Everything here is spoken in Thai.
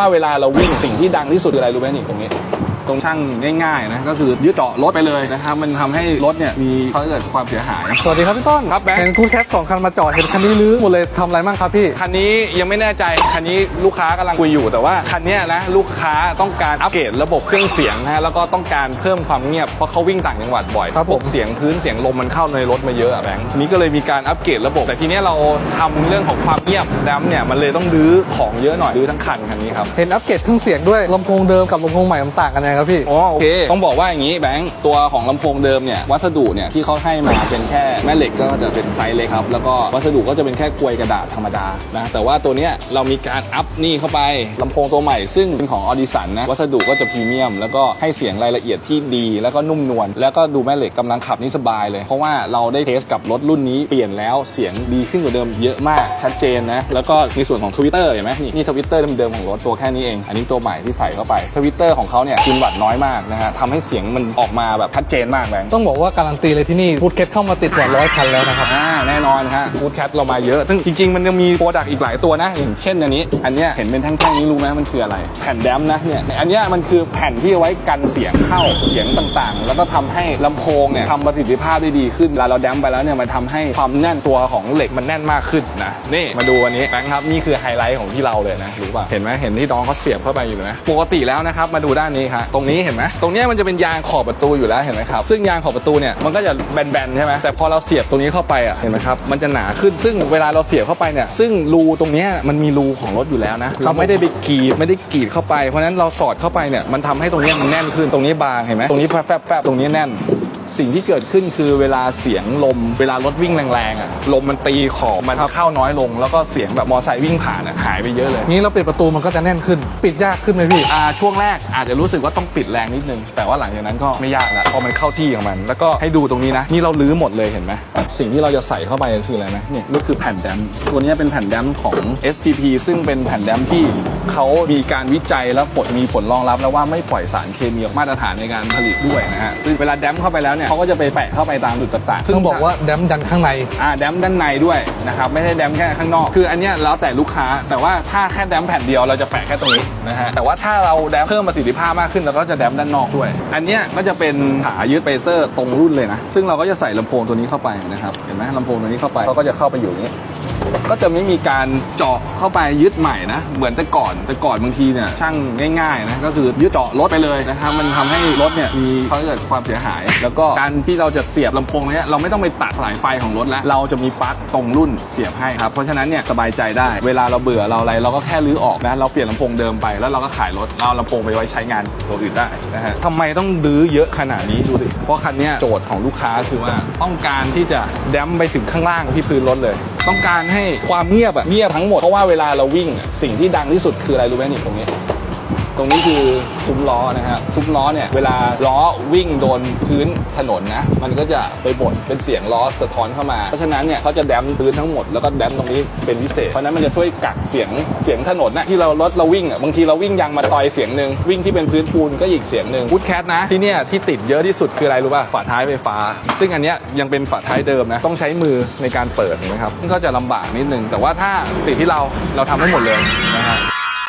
ว่าเวลาเราวิ่งสิ่งที่ดังที่สุดคืออะไรรู้ไหมนี่ตรงนี้ ตรงช่างง่ายๆนะก็คือยึดเจาะรถไปเลยนะครับมันทำให้รถเนี่ยมีเขาเกิดความเสียหาย สวัสดีครับพี่ต้นครับแบงค์เห็นคุณแคทสองคันมาจอดเห็นคันนี้รื้อหมดเลยทำอะไรบ้างครับพี่ คันนี้ยังไม่แน่ใจ คันนี้ลูกค้ากำลังคุยอยู่แต่ว่าคันเนี้ยนะลูกค้าต้องการอัปเกรดระบบเครื่องเสียงนะฮะแล้วก็ต้องการเพิ่มความเงียบเพราะเขาวิ่งต่างจังหวัดบ่อยครับผมพวกเสียงพื้นเสียงลมมันเข้าในรถมาเยอะอะแบงค์นี้ก็เลยมีการอัปเกรดระบบ แต่ทีเนี้ยเราทำเรื่องของความเงียบดัมเนี่ยมันเลยต้องรื้อของเยอะหน่อยรื้อทั้งคันคันนี้ครับเห็นอัปเกรดเครื่องเสียงด้วยลำโพงเดิมกับลำโพงใหม่มันต่างกันยังไงครับพี่ อ๋อโอเค ต้องบอกว่าอย่างนี้แบงค์ตัวของลำโพงเดิมเนี่ยวัสดุเนี่ยที่เขาให้มาเป็นแค่แม่เหล็กก็จะเป็นไซส์เล็กครับ แล้วก็วัสดุก็จะเป็นแค่กลวยกระดาษธรรมดานะแต่ว่าตัวเนี้ยเรามีการอัพนี่เข้าไปลำโพงตัวใหม่ซึ่งเป็นของออดิสันนะวัสดุก็จะพรีเมียม แล้วก็ให้เสียงรายละเอียดที่ดี แล้วก็นุ่มนวลแล้วก็ดูแม่เหล็กกำลังขับนี่สบายเลย เพราะว่าเราได้เทสกับรถรุ่นนี้เปลี่ยนแล้วเสียงดีขึ้นกว่าเดิมเยอะมากชัดเจนนะแล้วก็ในส่วนของทวิตเตอร์เห็นไหมนี่นี่ทวิตเตอร์เดิมๆของรถตัวแค่นี้เอง อันนี้ตัวใหม่ที่ใส่เข้าไปทวิตเตอร์ของเขาเนี่ยกินวัตต์น้อยมากนะฮะทำให้เสียงมันออกมาแบบชัดเจนมากแบงค์ต้องบอกว่าการันตีเลยที่นี่พูดเคสเข้ามาติดกว่าร้อยคันแล้วนะครับอ่าแน่นอนฮะฟูดแคทเรามาเยอะซึ่งจริงๆ มันยังมีโปรดักต์อีกหลายตัวนะอย่างเช่นอันนี้ อันเนี้ยเห็นเป็นแท่งๆนี้รู้ไหมมันคืออะไร แผ่นแดมนะเนี่ยอันเนี้ยมันคือแผ่นที่เอาไว้กันเสียงเข้าเสียงต่างๆ แล้วก็ทำให้ลำโพงเนี่ยทำประสิทธิภาพได้ดีขึ้นเวลาเราแดมไปแล้วเนี่ยมันทำให้ความแน่นตัวของเหล็กมันแน่นมากขึ้นนะนี่มาดูอันนี้แบงค์ครับนี่คือไฮไลท์ของที่เราเลยนะรู้ป่ะเห็นไหมเห็นที่น้องเขาเสียบเข้าไปอยู่นะปกติแล้วนะครับมาดูด้านนี้ครับตรงนี้เห็นไหมตรงเนี้ยมันจะเป็นยางขอบประตูอยู่แล้วเห็นไหมครับซึ่งยางขอบประตูเนี่ยมันก็จะแบนๆใช่ไหมแต่พอเราเสียบตรงนี้เข้าไปอะเห็นไหมครับมันจะหนาขึ้นซึ่งเวลาเราเสียบเข้าไปเนี่ยซึ่งรูตรงเนี้ยมันมีรูของรถอยู่แล้วนะเราไม่ได้ไปกรีดไม่ได้กรีดเข้าไปเพราะฉะนั้นเราสอดเข้าไปเนี่ยมันทำให้ตรงเนี้ยมันแน่นขึ้นตรงนี้บางเห็นไหมตรงนี้แฟบๆตรงนี้แน่น สิ่งที่เกิดขึ้นคือเวลาเสียงลม เวลารถวิ่งแรงๆอะลมมันตีขอบมันเข้าน้อยลง แล้วก็เสียงแบบมอไซค์วิ่งผ่านอะหายไปเยอะเลย นี้เราปิดประตูมันก็จะแน่นขึ้น ปิดยากขึ้นไหมพี่อ่าช่วงแรกอาจจะรู้สึกว่าต้องปิดแรงนิดนึง แต่ว่าหลังจากนั้นก็ไม่ยากแล้วพอมันเข้าที่ของมัน แล้วก็ให้ดูตรงนี้นะ นี่เราลื้อหมดเลยเห็นไหมสิ่งที่เราจะใส่เข้าไปก็คืออะไรไหมเนี่ยก็คือแผ่นแดมตัวนี้เป็นแผ่นแดมของ STP ซึ่งเป็นแผ่นแดมที่เขามีการวิจัยแล้วผลมีผลรองรับแล้วว่าไม่ปล่อยสารเคมีออกมาตรฐานในการผลิตด้วยนะฮะซึ่งเวลาแดมเข้าไปแล้วเนี่ยเขาก็จะไปแปะเข้าไปตามจุดต่างๆซึ่ต้องบอกว่าแดมยันข้างในอ่าแดมด้านในด้วยนะครับไม่ได้แดมแค่ข้างนอก คืออันเนี้ยแล้วแต่ลูกค้า แต่ว่าถ้าแค่แดมแผ่นเดียวเราจะแปะแค่ตรงนี้นะฮะแต่ว่าถ้าเราแดมเพิ่มประสิทธิภาพมากขึ้นเราก็จะแดมด้านนอกด้วย อันเนี้ยก็จะเป็นขายึดเปเซอร์ตรงรุ่นเลยนะซึ่งเราก็จะใส่ลำโพงตัวนี้เข้าไปนะครับเห็นไหมลำโพงตัวนี้เข้าไปเขาก็จะเข้าไปอยู่อย่างนี้ ก็จะไม่มีการเจาะเข้าไปยึดใหม่นะ เหมือนแต่ก่อนแต่ก่อนบางทีเนี่ยช่างง่ายๆนะก็คือยึดเจาะรถไปเลยนะครับมันทำให้รถเนี่ยมีเขาเกิดความเสียหาย แล้วก็การที่เราจะเสียบลำโพงเนี้ยเราไม่ต้องไปตัดสายไฟของรถแล้ว เราจะมีปลั๊กตรงรุ่นเสียบให้ครับเพราะฉะนั้นเนี่ยสบายใจได้ เวลาเราเบื่อเราอะไรเราก็แค่รื้อออกนะเราเปลี่ยนลำโพงเดิมไปแล้วเราก็ขายรถเราเอาลำโพงไปไว้ใช้งานตัวอื่นได้นะฮะทำไมต้องรื้อเยอะขนาดนี้ดูสิเพราะคันนี้โจทย์ของลูกค้าคือว่าต้องการที่จะแดมไปถึงข้างล่างที่พื้นรถเลย ต้องการให้ความเงียบอะเงียบทั้งหมดเพราะว่าเวลาเราวิ่งอะสิ่งที่ดังที่สุดคืออะไรรู้ไหมนี่ตรงนี้ ตรงนี้คือซุ้มล้อนะฮะซุ้มล้อเนี่ยเวลาล้อวิ่งโดนพื้นถนนนะมันก็จะไปบ่นเป็นเสียงล้อสะท้อนเข้ามา เพราะฉะนั้นเนี่ยเขาจะแดมพื้นทั้งหมดแล้วก็แดมตรงนี้เป็นพิเศษเพราะนั้นมันจะช่วยกักเสียงเสียงถนนนะที่เรารถเราวิ่งอะบางทีเราวิ่งยางมาต่อยเสียงหนึ่งวิ่งที่เป็นพื้นปูนก็อีกเสียงหนึ่งวูดแคทนะที่เนี่ยที่ติดเยอะที่สุดคืออะไรรู้ป่ะฝาท้ายไฟฟ้า ซึ่งอันเนี้ยยังเป็นฝาท้ายเดิมนะต้องใช้มือในการเปิดนไหมครับก็จะลำบากนิดนึงแต่ว่าถ้าติดที่เราเราทำให้หมดเลย